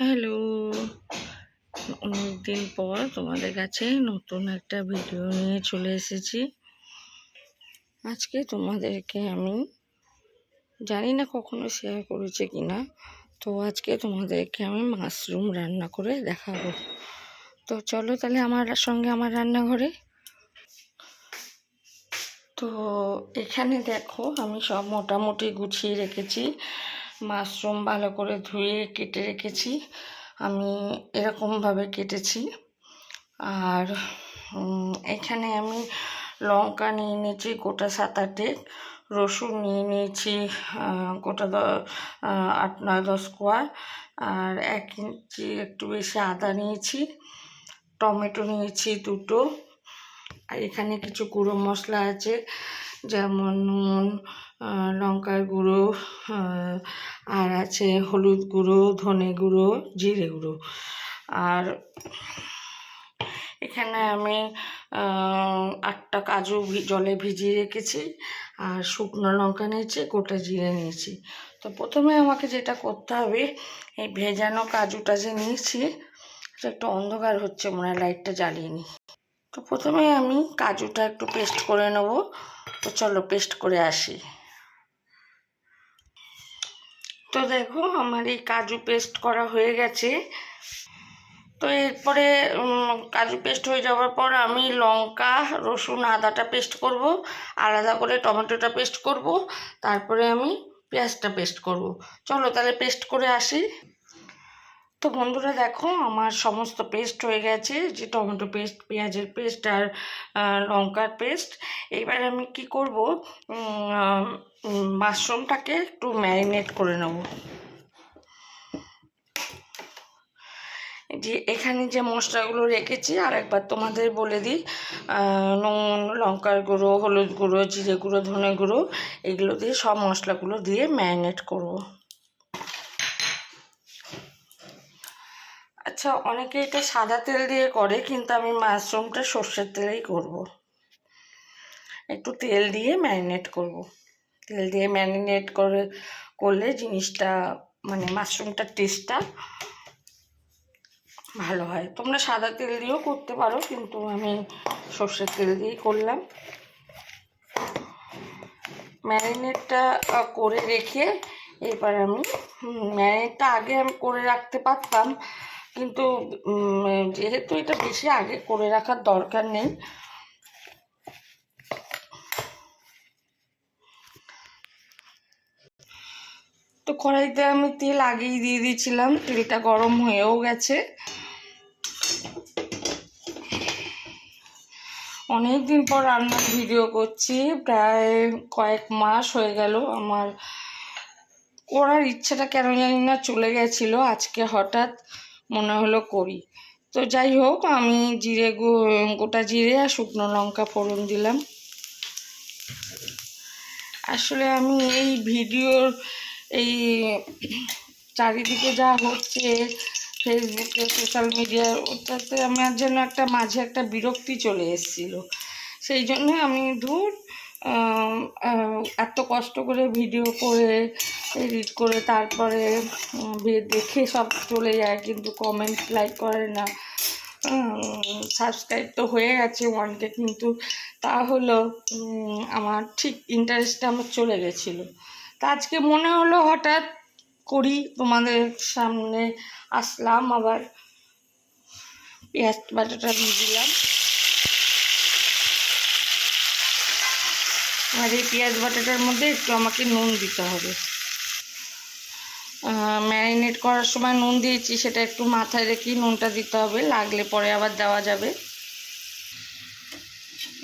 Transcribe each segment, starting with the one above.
Hello. অনেকদিন পর তোমাদের কাছে নতুন একটা ভিডিও নিয়ে চলে এসেছি। আজকে তোমাদেরকে আমি জানি না কখনো শেয়ার করেছে কি না তো আজকে তোমাদেরকে আমি মাশরুম রান্না করে দেখাবো। তো চলো তাহলে আমার সঙ্গে আমার রান্নাঘরে। তো এখানে দেখো আমি সব মোটামুটি গুছিয়ে রেখেছি। মাশরুম ভালো করে ধুয়ে কেটে রেখেছি। আমি এরকমভাবে কেটেছি। আর এখানে আমি লঙ্কা নিয়ে নিয়েছি, গোটা সাত আটে। রসুন নিয়ে নিয়েছি গোটা আট নয় দশ কোয়া। আর এক ইঞ্চি একটু বেশি আদা নিয়েছি। টমেটো নিয়েছি দুটো। আর এখানে কিছু গুঁড়ো মশলা আছে, যেমন নুন লঙ্কার গুঁড়ো আর আছে হলুদ গুঁড়ো, ধনে গুঁড়ো, জিরে গুঁড়ো। আর এখানে আমি আটটা কাজু জলে ভিজিয়ে রেখেছি, আর শুকনো লঙ্কা নিয়েছি, গোটা জিরে নিয়েছি। তো প্রথমে আমাকে যেটা করতে হবে, এই ভেজানো কাজুটা যে নিয়েছি, এটা একটু অন্ধকার হচ্ছে, মনে হয় লাইটটা জ্বালিয়ে নিই তো প্রথমে আমি কাজুটা একটু পেস্ট করে নেব। তো চলো, পেস্ট করে আসি। তো দেখো আমার এই কাজু পেস্ট করা হয়ে গেছে। তো এরপরে কাজু পেস্ট হয়ে যাওয়ার পর আমি লঙ্কা, রসুন, আদাটা পেস্ট করব, আলাদা করে টমেটোটা পেস্ট করব, তারপরে আমি পেঁয়াজটা পেস্ট করব। চলো তাহলে পেস্ট করে আসি। তো বন্ধুরা দেখো, আমার সমস্ত পেস্ট হয়ে গেছে যে টমেটো পেস্ট পেঁয়াজের পেস্ট আর লঙ্কার পেস্ট এবার আমি কি করব? মাশরুমটাকে একটু ম্যারিনেট করে নেব। যে এখানে যে মশলাগুলো রেখেছি, আর একবার তোমাদের বলে দিই নুন, লঙ্কার গুঁড়ো, হলুদ গুঁড়ো, জিরে গুঁড়ো, ধনে গুঁড়ো, এগুলো দিয়ে সব মশলাগুলো দিয়ে ম্যারিনেট করব। আচ্ছা অনেকে এটা সাদা তেল দিয়ে করে, কিন্তু আমি মাশরুমটা সর্ষের তেলেই করব। একটু তেল দিয়ে ম্যারিনেট করব। তেল দিয়ে ম্যারিনেট করে, করলে জিনিসটা মানে মাশরুমটার টেস্টটা ভালো হয়। তোমরা সাদা তেল দিয়েও করতে পারো, কিন্তু আমি সর্ষের তেল দিয়েই করলাম। ম্যারিনেটটা করে রেখে এবার আমি ম্যারিনেটটা আগে আমি করে রাখতে পারতাম, কিন্তু যেহেতু এটা বেশি আগে করে রাখার দরকার নেই তো কড়াইতে আমি তেল আগেই দিয়ে দিয়েছিলাম, তেলটা গরম হয়েও গেছে। অনেক দিন পর রান্নার ভিডিও করছি, প্রায় কয়েক মাস হয়ে গেল আমার করার ইচ্ছাটা কেন জানি না চলে গেছিল, আজকে হঠাৎ মনে হলো করি। তো যাই হোক, আমি জিরে গোটা জিরে আর শুকনো লঙ্কা ফোড়ন দিলাম। আসলে আমি এই ভিডিওর এই চারিদিকে যা হচ্ছে ফেসবুকে সোশ্যাল মিডিয়ার ওটাতে আমার যেন একটা মাঝে একটা বিরক্তি চলে এসেছিল। সেই জন্য আমি ধুর এত কষ্ট করে ভিডিও করে এডিট করে তারপরে দেখে সব চলে যায়, কিন্তু কমেন্ট লাইক করে না। সাবস্ক্রাইব তো হয়ে গেছে ওয়ানকে কিন্তু তা হলো আমার ঠিক ইন্টারেস্টটা আমার চলে গেছিল। তা আজকে মনে হলো হঠাৎ করি তোমাদের সামনে আসলাম, আবার পেঁয়াজ বাটাটা দিয়ে দিলাম। আর এই পেঁয়াজ বাটাটার মধ্যে একটু আমাকে নুন দিতে হবে। ম্যারিনেট করার সময় নুন দিয়েছি, সেটা একটু মাথায় রেখেই নুনটা দিতে হবে, লাগলে পরে আবার দেওয়া যাবে।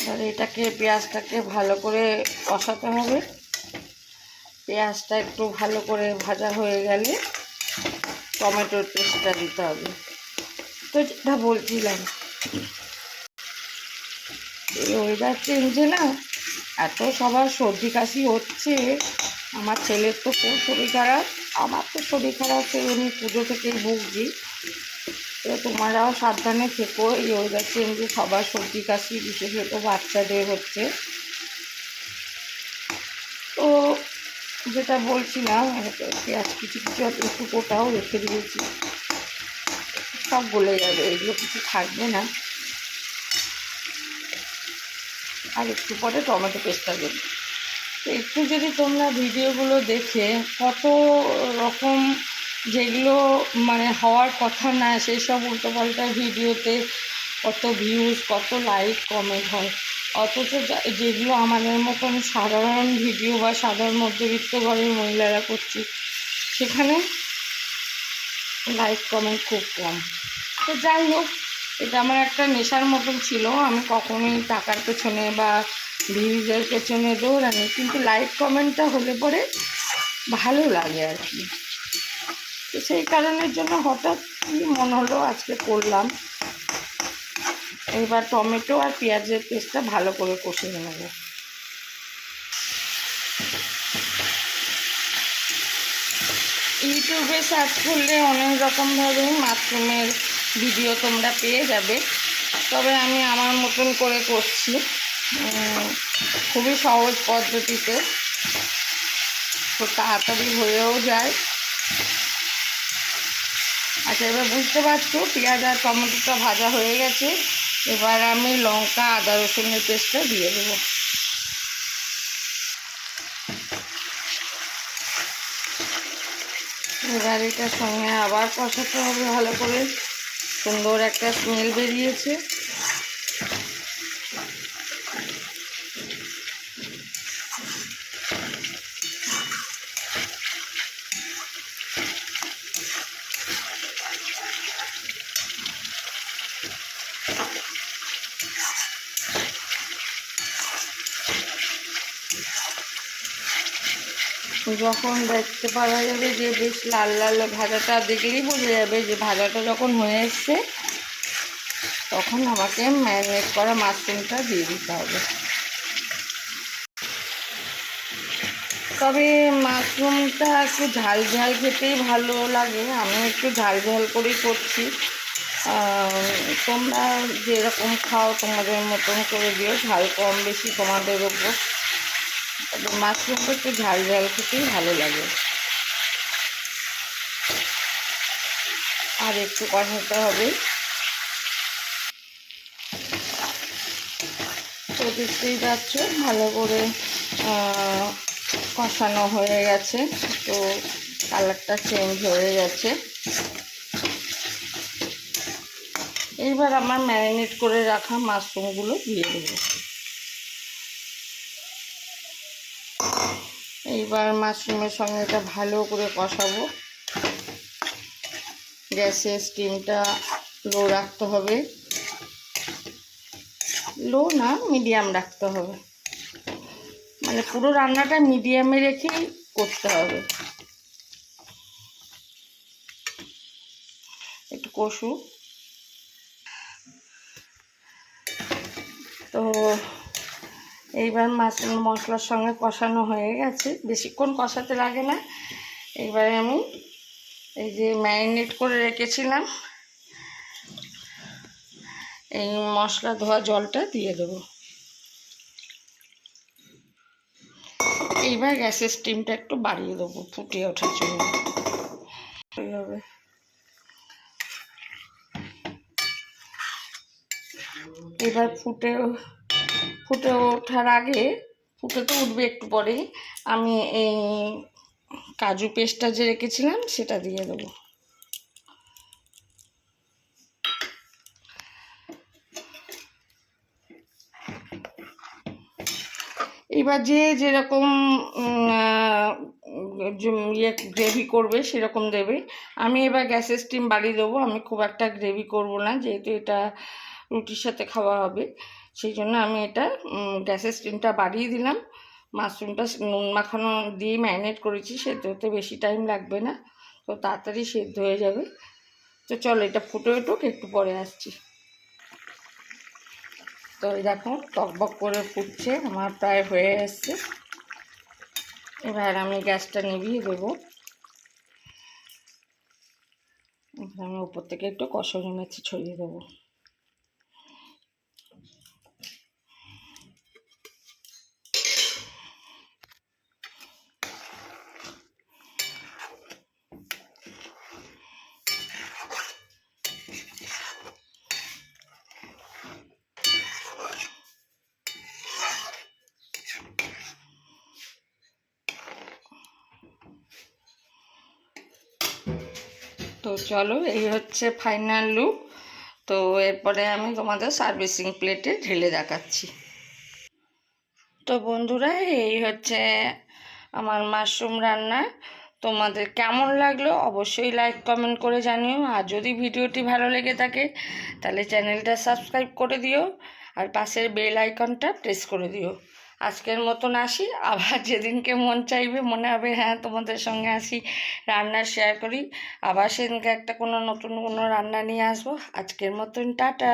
এবার এটাকে, পেঁয়াজটাকে ভালো করে কষাতে হবে। পেঁয়াজটা একটু ভালো করে ভাজা হয়ে গেলে টমেটোর পেস্টটা দিতে হবে। তো যেটা বলছিলাম, এই ওয়েদার চেঞ্জে না এত সবার সর্দি কাশি হচ্ছে। আমার ছেলের তো খুব শরীর খারাপ, আমার তো শরীর খারাপ, সেই উনি পুজো থেকেই ভুগছি। তো তোমরাও সাবধানে থেকো, এই ওয়েদার চেঞ্জে সবার সর্দি কাশি, বিশেষত বাচ্চাদের হচ্ছে তো যেটা বলছিলাম পেঁয়াজ কিছু কিছু একটু কোটাও রেখে দিয়েছি। সব গলে যাবে, এগুলো কিছু থাকবে না। আর একটু পরে টমেটো পেস্টটা দেবো। তো একটু যদি তোমরা ভিডিওগুলো দেখে, কত রকম যেগুলো মানে হওয়ার কথা না সেই সব উল্টোপাল্টা ভিডিওতে কত ভিউজ কত লাইক কমেন্ট হয়। অথচ যেগুলো আমাদের মতন সাধারণ ভিডিও বা সাধারণ মধ্যবিত্ত ঘরের মহিলারা করছি, সেখানে লাইক কমেন্ট খুব কম। তো যাই হোক, এটা আমার একটা নেশার মতন ছিল। আমি কখনোই টাকার পেছনে বা ভিউজের পেছনে দৌড়ানি কিন্তু লাইক কমেন্টটা হলে পরে ভালো লাগে আর কি। তো সেই কারণের জন্য হঠাৎ মনে হলো আজকে করলাম। এবার টমেটো আর পেঁয়াজের পেস্টটা ভালো করে কষিয়ে নেব। ইউটিউবে সার্চ করলে অনেক রকমভাবে মাশরুমের ভিডিও তোমরা পেয়ে যাবে। তবে আমি আমার মতন করে করছি। খুবই সহজ পদ্ধতিতে। খুব তাড়াতাড়ি হয়েও যায়। আচ্ছা এবার বুঝতে পারছ, পেঁয়াজ আর টমেটোটা ভাজা হয়ে গেছে। এবার আমি লঙ্কা, আদা, রসুনের পেস্টটা দিয়ে দেবো। এবার এটার সঙ্গে আবার কষাতে হবে ভালো করে। সুন্দর একটা স্মেল বেরিয়েছে। যখন দেখতে পাওয়া যাবে যে বেশ লাল লাল ভাজাটা দেখলেই বোঝা যাবে যে ভাজাটা যখন হয়ে এসছে, তখন আমাকে ম্যারিনেট করা মাশরুমটা দিয়ে দিতে হবে। তবে মাশরুমটা একটু ঝাল ঝাল খেতেই ভালো লাগে, আমি একটু ঝাল ঝাল করেই করছি। তোমরা যেরকম খাও তোমাদের মতন করে দিও, ঝাল কম বেশি তোমাদের ওপর তবে মাশরুমটা একটু ঝাল ঝাল খেতেই ভালো লাগে। আর একটু কষাতে হবে। তো দেখতেই পাচ্ছ, ভালো করে কষানো হয়ে গেছে। তো কালারটা চেঞ্জ হয়ে গেছে। এইবার আমার ম্যারিনেট করে রাখা মাশরুমগুলো দিয়ে দেবো। এইবার মাশরুমের সঙ্গে এটা ভালো করে কষাবো। গ্যাসের স্টিমটা লো রাখতে হবে। লো না, মিডিয়াম রাখতে হবে। মানে পুরো রান্নাটা মিডিয়ামে রেখেই করতে হবে। একটু কষু তো এইবার মাছ মশলার সঙ্গে কষানো হয়ে গেছে। বেশিক্ষণ কষাতে লাগে না। এইবারে আমি এই যে ম্যারিনেট করে রেখেছিলাম, এই মশলা ধোয়া জলটা দিয়ে দেবো। এইবার গ্যাসের স্টিমটা একটু বাড়িয়ে দেবো ফুটিয়ে ওঠার জন্য। এবার ফুটে ফুটে ওঠার আগে ফুটে তো উঠবে একটু পরেই। আমি এই কাজু পেস্টটা যে রেখেছিলাম সেটা দিয়ে দেবো। এবার যে যেরকম ইয়ে গ্রেভি করবে সেরকম দেবে। আমি এবার গ্যাসের স্টিম বাড়িয়ে দেবো। আমি খুব একটা গ্রেভি করব না, যেহেতু এটা রুটির সাথে খাওয়া হবে। সেই জন্য আমি এটা গ্যাসের স্টিমটা বাড়িয়ে দিলাম। মাশরুমটা নুন মাখানো দিয়ে ম্যারিনেট করেছি সেদ্ধ হতে বেশি টাইম লাগবে না। তো তাড়াতাড়ি সেদ্ধ হয়ে যাবে। তো চলো, এটা ফুটে উঠুক, একটু পরে আসছি। তো দেখো, টকবক করে ফুটছে, আমার প্রায় হয়ে এসছে। এবার আমি গ্যাসটা নিভিয়ে দেবো। আমি উপর থেকে একটু কষরি মেথি ছড়িয়ে দেবো। চলো, এই হচ্ছে ফাইনাল লুক তো এরপরে আমি তোমাদের সার্ভিসিং প্লেটে ঢেলে দেখাচ্ছি। তো বন্ধুরা, এই হচ্ছে আমার মাশরুম রান্না। তোমাদের কেমন লাগল অবশ্যই লাইক কমেন্ট করে জানিও। আর যদি ভিডিওটি ভালো লেগে থাকে, তাহলে চ্যানেলটা সাবস্ক্রাইব করে দিও। আর পাশের বেল আইকনটা প্রেস করে দিও। আজকের মতন আসি। আবার যেদিনকে মন চাইবে, মনে হবে হ্যাঁ তোমাদের সঙ্গে আসি, রান্না শেয়ার করি। আবার সেদিনকে একটা কোনো নতুন কোনো রান্না নিয়ে আসব। আজকের মতন টাটা।